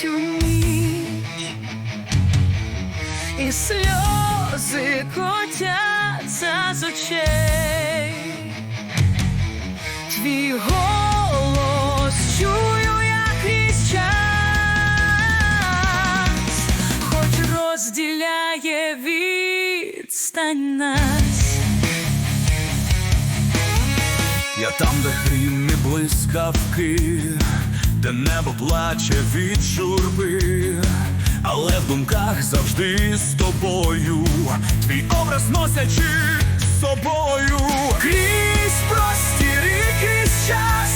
цю ніч, і сльози котяться з очей. Твій голос чую я крізь час, хоч розділяє відстань нас. Я там, де грім і блискавки, де небо плаче від журби, але в думках завжди з тобою, твій образ носячи з собою. Крізь простір і крізь час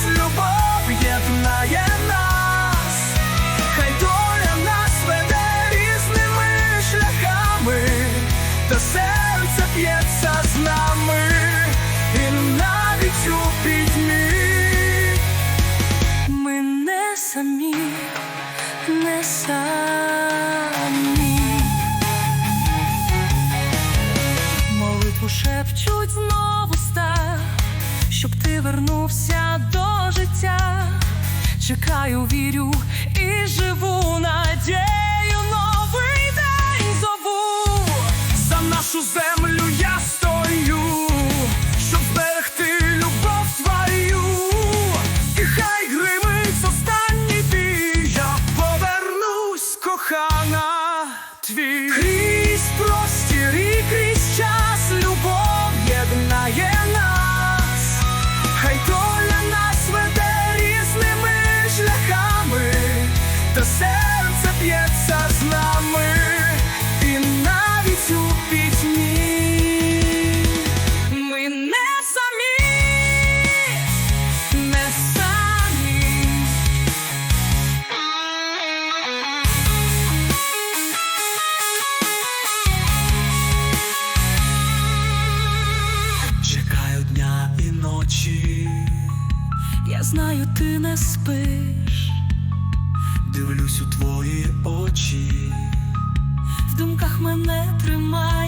Чекаю, вірю і живу надію новий день зову. За нашу землю я ночі, Я знаю, ти не спиш, дивлюсь у твої очі. в думках мене тримаєш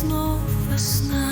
знов весна.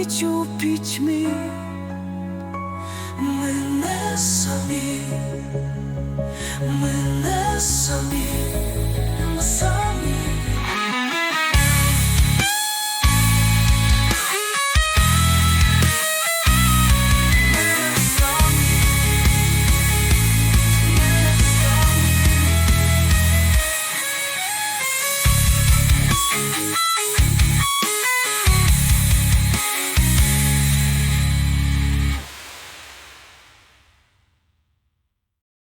Навіть у пітьмі ми не самі, ми не самі.